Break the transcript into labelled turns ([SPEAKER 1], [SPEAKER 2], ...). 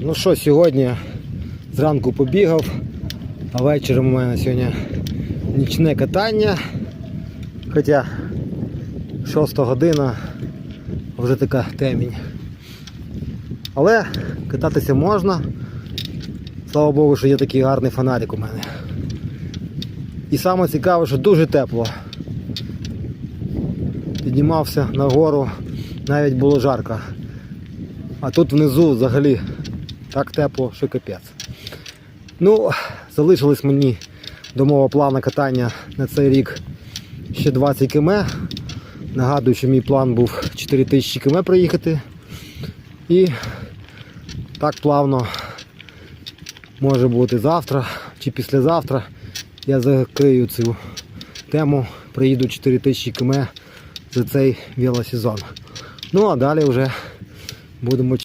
[SPEAKER 1] Ну що, сьогодні зранку побігав, а вечором у мене сьогодні нічне катання. Хоча 6 година вже така темінь. Але кататися можна. Слава Богу, що є такий гарний фонарик у мене. І саме цікаве, що дуже тепло. Піднімався нагору, навіть було жарко. А тут внизу взагалі так тепло, що капець. Ну, залишилось мені до мого плану катання на цей рік ще 20 км. Нагадую, що мій план був 4000 км проїхати. І так плавно може бути завтра чи післязавтра. Я закрию цю тему, проїду 4000 км за цей велосезон. Ну а далі вже будемо